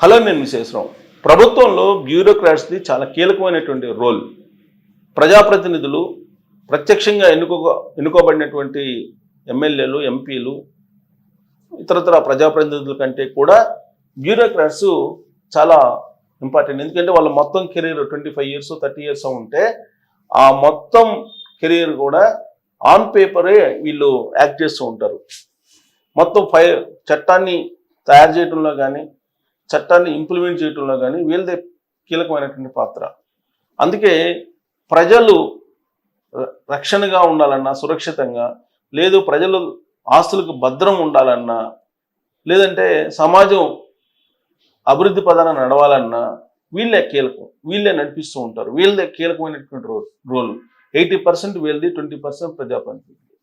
Hello నేను విశేషరావు ప్రభుత్వంలో బ్యూరోక్రాట్స్ది చాలా కీలకమైనటువంటి రోల్. ప్రజాప్రతినిధులు ప్రత్యక్షంగా ఎన్నుకో ఎన్నుకోబడినటువంటి ఎమ్మెల్యేలు ఎంపీలు ఇతరతర ప్రజాప్రతినిధుల కంటే కూడా బ్యూరోక్రాట్స్ చాలా ఇంపార్టెంట్. ఎందుకంటే వాళ్ళ మొత్తం career twenty five years thirty years ఉంటే ఆ మొత్తం కెరీర్ కూడా ఆన్ పేపరే వీళ్ళు యాక్ట్ చేస్తూ ఉంటారు. మొత్తం ఫై చట్టాన్ని తయారు చేయడంలో కానీ చట్టాన్ని ఇంప్లిమెంట్ చేయడంలో కానీ వీళ్ళదే కీలకమైనటువంటి పాత్ర. అందుకే ప్రజలు ర- రక్షణగా ఉండాలన్నా సురక్షితంగా లేదు ప్రజలు ఆస్తులకు భద్రం ఉండాలన్నా లేదంటే సమాజం అభివృద్ధి పదాన నడవాలన్నా వీళ్ళే కీలకం వీళ్ళే నడిపిస్తూ ఉంటారు. వీళ్ళదే కీలకమైనటువంటి రోల్ రోల్. ఎయిటీ పర్సెంట్ వీళ్ళది ట్వంటీ పర్సెంట్ ప్రజాప్రతినిధి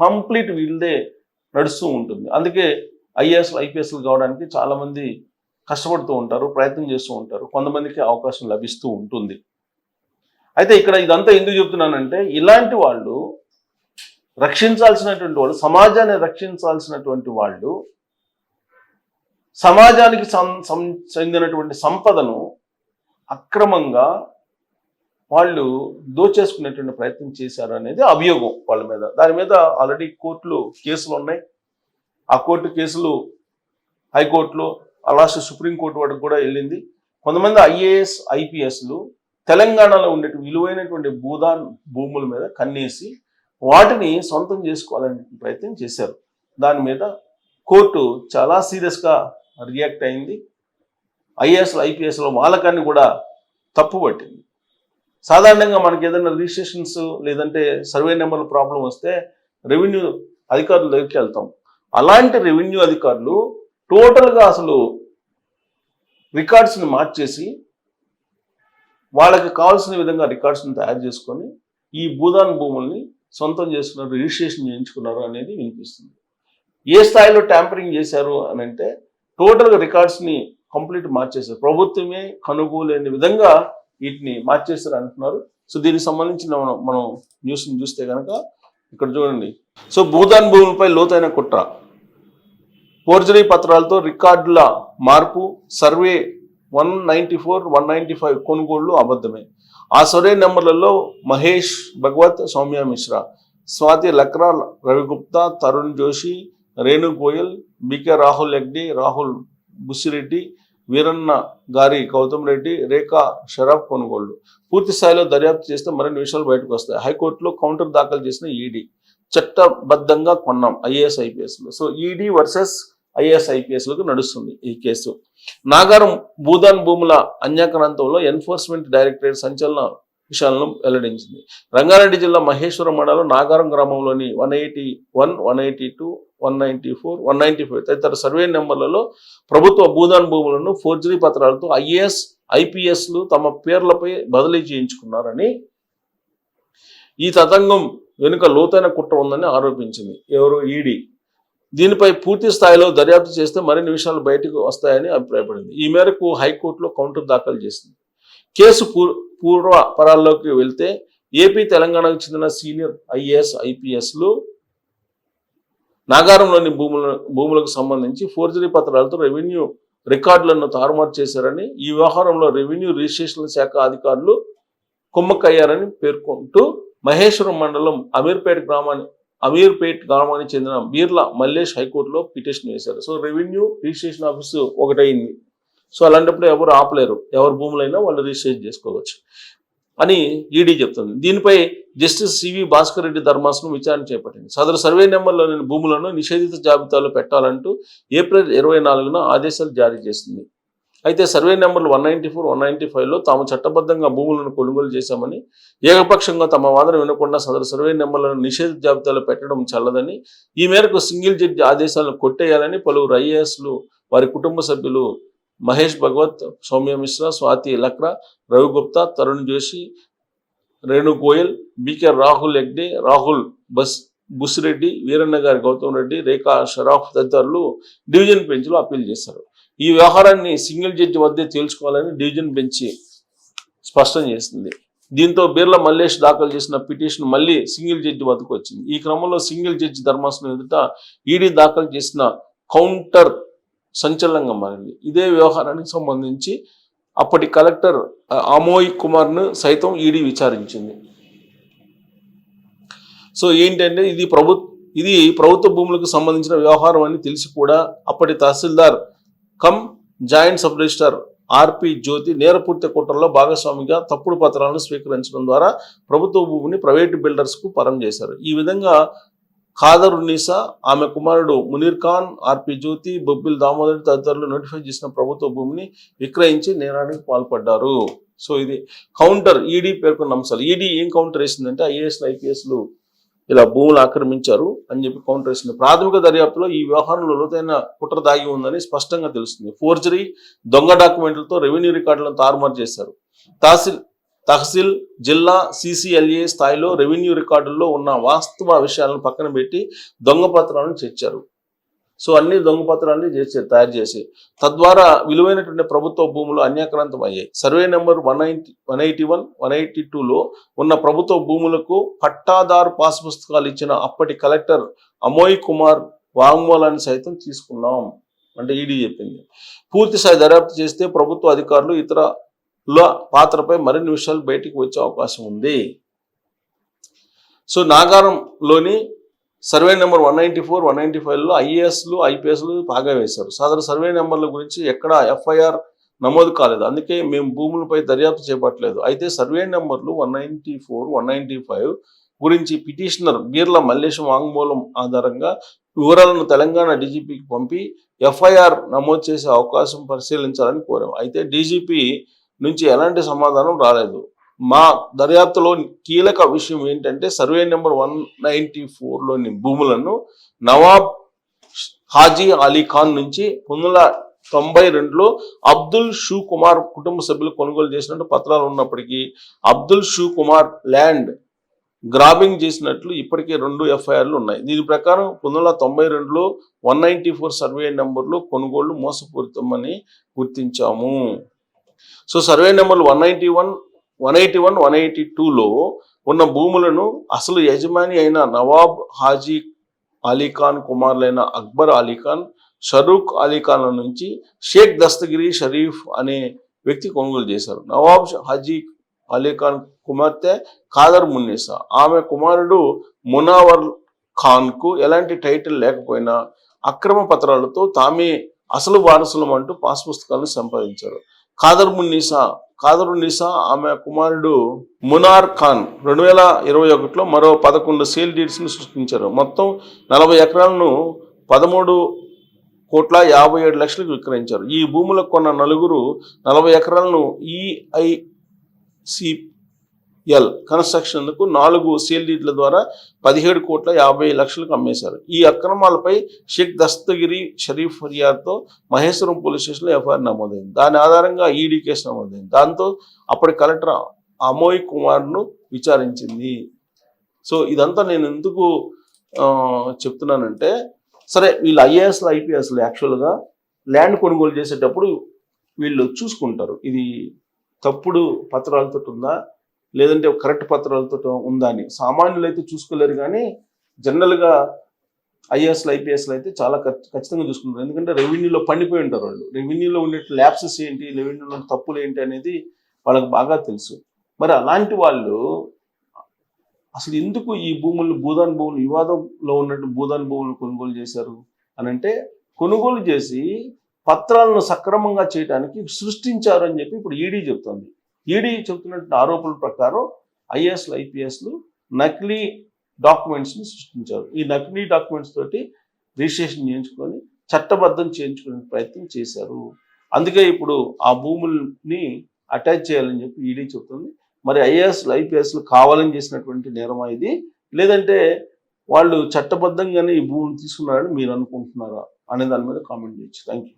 కంప్లీట్ వీళ్ళదే నడుస్తూ ఉంటుంది. అందుకే ఐఏఎస్ ఐపీఎస్లు కావడానికి చాలామంది కష్టపడుతూ ఉంటారు ప్రయత్నం చేస్తూ ఉంటారు కొంతమందికి అవకాశం లభిస్తూ ఉంటుంది. అయితే ఇక్కడ ఇదంతా ఎందుకు చెప్తున్నానంటే ఇలాంటి వాళ్ళు రక్షించాల్సినటువంటి వాళ్ళు సమాజాన్ని రక్షించాల్సినటువంటి వాళ్ళు సమాజానికి చెందినటువంటి సంపదను అక్రమంగా వాళ్ళు దోచేసుకునేటువంటి ప్రయత్నం చేశారు అనేది అభియోగం వాళ్ళ మీద. దాని మీద ఆల్రెడీ కోర్టులు కేసులు ఉన్నాయి. ఆ కోర్టు కేసులు హైకోర్టులో లాస్ట్ సుప్రీంకోర్టు వరకు కూడా వెళ్ళింది. కొంతమంది ఐఏఎస్ ఐపీఎస్లు తెలంగాణలో ఉండే విలువైనటువంటి భూదాన్ భూముల మీద కన్నేసి వాటిని సొంతం చేసుకోవాలనే ప్రయత్నం చేశారు. దాని మీద కోర్టు చాలా సీరియస్గా రియాక్ట్ అయింది. ఐఏఎస్లు ఐపీఎస్లో వాళ్ళకాన్ని కూడా తప్పు పట్టింది. సాధారణంగా మనకి ఏదైనా రిజిస్ట్రేషన్స్ లేదంటే సర్వే నెంబర్ల ప్రాబ్లం వస్తే రెవెన్యూ అధికారుల దగ్గరికి వెళ్తాం. అలాంటి రెవెన్యూ అధికారులు టోటల్గా అసలు రికార్డ్స్ని మార్చేసి వాళ్ళకి కావాల్సిన విధంగా రికార్డ్స్ని తయారు చేసుకొని ఈ భూదాన్ భూముల్ని సొంతం చేసుకున్నారు రిజిస్ట్రేషన్ చేయించుకున్నారు అనేది వినిపిస్తుంది. ఏ స్థాయిలో ట్యాంపరింగ్ చేశారు అని అంటే టోటల్గా రికార్డ్స్ని కంప్లీట్ మార్చేశారు. ప్రభుత్వమే కనుగోలేని విధంగా వీటిని మార్చేశారు అంటున్నారు. సో దీనికి సంబంధించిన మనం మనం న్యూస్ని చూస్తే కనుక ఇక్కడ చూడండి. సో భూదాన్ భూములపై లోతైన కుట్ర. ఫోర్జరీ పత్రాలతో రికార్డుల మార్పు survey one ninety four one ninety five కొనుగోళ్ళు అబద్ధమే. ఆ సర్వే నెంబర్లలో మహేష్ భగవత్ సౌమ్య మిశ్రా స్వాతి లక్రా రవిగుప్తా తరుణ్ జోషి రేణు గోయల్ బికే రాహుల్ ఎగ్డి రాహుల్ బుసిరెడ్డి వీరన్న గారి గౌతమ్ రెడ్డి రేఖా షరాఫ్ కొనుగోళ్ళు. పూర్తి స్థాయిలో దర్యాప్తు చేస్తే మరిన్ని విషయాలు బయటకు వస్తాయి. హైకోర్టులో కౌంటర్ దాఖలు చేసిన ఈడీ. చట్టబద్ధంగా కొన్నాం ఐఏఎస్ ఐపీఎస్లో. సో ఈడీ వర్సెస్ ఐఏఎస్ ఐపీఎస్లకు నడుస్తుంది ఈ కేసు. నాగారం భూదాన్ భూముల అన్యాక్రాంతంలో ఎన్ఫోర్స్మెంట్ డైరెక్టరేట్ సంచలన విషయాలను వెల్లడించింది. రంగారెడ్డి జిల్లా మహేశ్వరం మండలం నాగారం గ్రామంలోని one eighty one one eighty two one ninety four one ninety five తదితర సర్వే నెంబర్లలో ప్రభుత్వ భూదాన్ భూములను ఫోర్జరీ పత్రాలతో ఐఏఎస్ ఐపీఎస్లు తమ పేర్లపై బదిలీ చేయించుకున్నారని ఈ తతంగం వెనుక లోతైన కుట్ర ఉందని ఆరోపించింది. ఎవరు? ఈడీ. దీనిపై పూర్తి స్థాయిలో దర్యాప్తు చేస్తే మరిన్ని విషయాలు బయటకు వస్తాయని అభిప్రాయపడింది. ఈ మేరకు హైకోర్టులో కౌంటర్ దాఖలు చేసింది. కేసు పూర్వ పరాల్లోకి వెళ్తే ఏపీ తెలంగాణకు చెందిన సీనియర్ ఐఏఎస్ ఐపీఎస్లు నాగారంలోని భూముల భూములకు సంబంధించి ఫోర్జరీ పత్రాలతో రెవెన్యూ రికార్డులను తారుమారు చేశారని ఈ వ్యవహారంలో రెవెన్యూ రిజిస్ట్రేషన్ శాఖ అధికారులు కుమ్మక్కయ్యారని పేర్కొంటూ మహేశ్వరం మండలం అమీర్పేట గ్రామాన్ని అమీర్పేట్ గ్రామానికి చెందిన బీర్ల మల్లేష్ హైకోర్టులో పిటిషన్ వేశారు. సో రెవెన్యూ రిజిస్ట్రేషన్ ఆఫీసు ఒకటైంది సో అలాంటప్పుడు ఎవరు ఆపలేరు. ఎవరు భూములైనా వాళ్ళు రిజిస్ట్రేషన్ చేసుకోవచ్చు అని ఈడీ చెప్తుంది. దీనిపై జస్టిస్ సివి భాస్కర్ రెడ్డి ధర్మాసనం విచారణ చేపట్టింది. సదరు సర్వే నెంబర్లోని భూములను నిషేధిత జాబితాలో పెట్టాలంటూ ఏప్రిల్ ఇరవై నాలుగున ఆదేశాలు జారీ చేసింది. అయితే సర్వే నెంబర్లు one ninety four one ninety ఫైవ్లో తాము చట్టబద్ధంగా భూములను కొనుగోలు చేశామని ఏకపక్షంగా తమ వాదన వినకుండా సదరు సర్వే నెంబర్లను నిషేధ జాబితాలో పెట్టడం చల్లదని ఈ మేరకు సింగిల్ జడ్జి ఆదేశాలను కొట్టేయాలని పలువురు ఐఏఎస్లు వారి కుటుంబ సభ్యులు మహేష్ భగవత్ సౌమ్య మిశ్రా స్వాతి లక్రా రవిగుప్తా తరుణ్ జోషి రేణు గోయల్ బీకే రాహుల్ హెగ్డే రాహుల్ బస్ బుస్రెడ్డి వీరన్న గారి గౌతమ్ రెడ్డి రేఖా షరాఫ్ తదితరులు డివిజన్ బెంచ్లో అప్పీల్ చేశారు. ఈ వ్యవహారాన్ని సింగిల్ జడ్జి వద్దే తేల్చుకోవాలని డివిజన్ బెంచ్ స్పష్టం చేసింది. దీంతో బిర్లా మల్లేష్ దాఖలు చేసిన పిటిషన్ మళ్ళీ సింగిల్ జడ్జి వద్దకు వచ్చింది. ఈ క్రమంలో సింగిల్ జడ్జి ధర్మాసనం ఎదుట ఈడీ దాఖలు చేసిన కౌంటర్ సంచలనంగా మారింది. ఇదే వ్యవహారానికి సంబంధించి అప్పటి కలెక్టర్ ఆ, అమోయ్ కుమార్ను సైతం ఈడీ విచారించింది. సో ఏంటంటే ఇది ప్రభు ఇది ప్రభుత్వ భూములకు సంబంధించిన వ్యవహారం అని తెలిసి కూడా అప్పటి tahsildar cum joint sub registrar R P Jyothi నేరపూర్తి కుట్రలో భాగస్వామిగా తప్పుడు పత్రాలను స్వీకరించడం ద్వారా ప్రభుత్వ భూమిని ప్రైవేటు బిల్డర్స్కు పరం చేశారు. ఈ విధంగా ఖాదర్ ఉన్నీసా ఆమె కుమారుడు మునీర్ ఖాన్ ఆర్పి జ్యోతి బొబ్బిల్ దామోదర్ తదితరులు నోటిఫై చేసిన ప్రభుత్వ భూమిని విక్రయించి నేరానికి పాల్పడ్డారు. సో ఇది కౌంటర్ ఈడీ పేర్కొన్న అంశాలు. ఈడీ ఏం కౌంటర్ వేసిందంటే ఐఏఎస్లు ఐపీఎస్లు ఇలా భూములు ఆక్రమించారు అని చెప్పి కౌంటర్ వేసింది. ప్రాథమిక దర్యాప్తులో ఈ వ్యవహారంలో లోతైన కుట్ర దాగి ఉందని స్పష్టంగా తెలుస్తుంది. ఫోర్జరీ దొంగ డాక్యుమెంట్లతో రెవెన్యూ రికార్డులను తారుమారు చేశారు. తహసీల్ తహసీల్ జిల్లా సిసిఎల్ఏ స్థాయిలో రెవెన్యూ రికార్డుల్లో ఉన్న వాస్తవ విషయాలను పక్కన పెట్టి దొంగ పత్రాలను చేర్చారు. సో అన్ని దొంగపత్రాన్ని చేసి తయారు చేసి తద్వారా విలువైనటువంటి ప్రభుత్వ భూములు అన్యాక్రాంతం అయ్యాయి. Survey number one ninety one eighty one one eighty టూలో ఉన్న ప్రభుత్వ భూములకు పట్టాదారు పాస్ పుస్తకాలు ఇచ్చిన అప్పటి కలెక్టర్ అమోయ్ కుమార్ వాంగ్మూలాన్ని సైతం తీసుకున్నాం అంటే ఈడీ చెప్పింది. పూర్తి స్థాయి దర్యాప్తు చేస్తే ప్రభుత్వ అధికారులు ఇతర పాత్రపై మరిన్ని విషయాలు బయటికి వచ్చే అవకాశం ఉంది. So నాగారంలోని survey number one ninety four one ninety ఫైవ్లో ఐఏఎస్లు ఐపీఎస్లు బాగా వేశారు. సాధారణ సర్వే నెంబర్ల గురించి ఎక్కడ ఎఫ్ఐఆర్ నమోదు కాలేదు. అందుకే మేము భూములపై దర్యాప్తు చేపట్టలేదు. అయితే సర్వే నెంబర్లు one ninety four one ninety five గురించి పిటిషనర్ బీర్ల మల్లేశం వాంగ్మూలం ఆధారంగా వివరాలను తెలంగాణ డీజీపీకి పంపి ఎఫ్ఐఆర్ నమోదు చేసే అవకాశం పరిశీలించాలని కోరాం. అయితే డీజీపీ నుంచి ఎలాంటి సమాధానం రాలేదు. మా దర్యాప్తులో కీలక విషయం ఏంటంటే సర్వే నెంబర్ వన్ నైంటీ ఫోర్లోని భూములను నవాబ్ హాజీ అలీ ఖాన్ నుంచి పంతొమ్మిది తొంభై రెండులో అబ్దుల్ షూ కుమార్ కుటుంబ సభ్యులు కొనుగోలు చేసినట్టు పత్రాలు ఉన్నప్పటికీ అబ్దుల్ షూ కుమార్ ల్యాండ్ గ్రాబింగ్ చేసినట్లు ఇప్పటికే రెండు ఎఫ్ఐఆర్లు ఉన్నాయి. దీని ప్రకారం పంతొమ్మిది వందల తొంభై రెండులో వన్ నైంటీ ఫోర్ సర్వే నెంబర్లో కొనుగోళ్ళు మోసపూరితమని గుర్తించాము. సో సర్వే నెంబర్లు one ninety one one eighty one one eighty టూలో ఉన్న భూములను అసలు యజమాని అయిన నవాబ్ హాజీ అలీఖాన్ కుమారులైన అక్బర్ అలీఖాన్ షరూక్ అలీఖాన్ల నుంచి షేక్ దస్తగిరి షరీఫ్ అనే వ్యక్తి కొనుగోలు చేశారు. నవాబ్ హాజీ అలీఖాన్ కుమార్తె ఖాదర్ మున్నీసా. ఆమె కుమారుడు మునావర్ ఖాన్కు ఎలాంటి టైటిల్ లేకపోయినా అక్రమ పత్రాలతో తామే అసలు వారసులం అంటూ పాస్ పుస్తకాలను సంపాదించారు. ఖాదర్ మున్నీసా ఖాదర్ నిసా ఆమె కుమారుడు మునార్ ఖాన్. రెండు వేల ఇరవై ఒకటిలో మరో పదకొండు సేల్ డీడ్స్ని సృష్టించారు. మొత్తం నలభై ఎకరాలను పదమూడు కోట్ల యాభై ఏడు లక్షలకు విక్రయించారు. ఈ భూములకు కొన్న నలుగురు నలభై ఎకరాలను ఈఐసి ఎల్ కన్స్ట్రక్షన్కు నాలుగు సీల్డీట్ల ద్వారా పదిహేడు కోట్ల యాభై లక్షలకు అమ్మేశారు. ఈ అక్రమాలపై షేక్ దస్తగిరి షరీఫ్ ఫిర్యాదుతో మహేశ్వరం పోలీస్ స్టేషన్లో ఎఫ్ఐఆర్ నమోదైంది. దాని ఆధారంగా ఈడీ కేసు నమోదైంది. దాంతో అప్పటి కలెక్టర్ అమోయ్ కుమార్ను విచారించింది. సో ఇదంతా నేను ఎందుకు చెప్తున్నానంటే సరే వీళ్ళు ఐఏఎస్లు ఐపీఎస్లు యాక్చువల్గా ల్యాండ్ కొనుగోలు చేసేటప్పుడు వీళ్ళు చూసుకుంటారు. ఇది తప్పుడు పత్రాలతో ఉందా? లేదంటే కరెక్ట్ పత్రాలతో ఉందా అని సామాన్యులు అయితే చూసుకోలేరు కానీ జనరల్గా ఐఏఎస్లు ఐపీఎస్లు అయితే చాలా ఖచ్చితంగా చూసుకుంటారు. ఎందుకంటే రెవెన్యూలో పండిపోయి ఉంటారు వాళ్ళు. రెవెన్యూలో ఉండే ల్యాప్సెస్ ఏంటి రెవెన్యూలో తప్పులు ఏంటి అనేది వాళ్ళకి బాగా తెలుసు. మరి అలాంటి వాళ్ళు అసలు ఎందుకు ఈ భూములు భూదాన్ భూములు వివాదంలో ఉన్నట్టు భూదాన్ భూములు కొనుగోలు చేశారు అని అంటే కొనుగోలు చేసి పత్రాలను సక్రమంగా చేయడానికి సృష్టించారు అని చెప్పి ఇప్పుడు ఈడీ చెప్తుంది. ఈడీ చెప్తున్నటువంటి ఆరోపణల ప్రకారం ఐఏఎస్లు ఐపీఎస్లు నకిలీ డాక్యుమెంట్స్ని సృష్టించారు. ఈ నకిలీ డాక్యుమెంట్స్ తోటి రిజిస్ట్రేషన్ చేయించుకొని చట్టబద్ధం చేయించుకునే ప్రయత్నం చేశారు. అందుకే ఇప్పుడు ఆ భూముల్ని అటాచ్ చేయాలని చెప్పి ఈడీ చెప్తుంది మరి ఐఏఎస్లు ఐపీఎస్లు కావాలని చేసినటువంటి నేరమా ఇది? లేదంటే వాళ్ళు చట్టబద్ధంగానే ఈ భూమిని తీసుకున్నారని మీరు అనుకుంటున్నారా? అనే దాని మీద కామెంట్ చేయొచ్చు. Thank you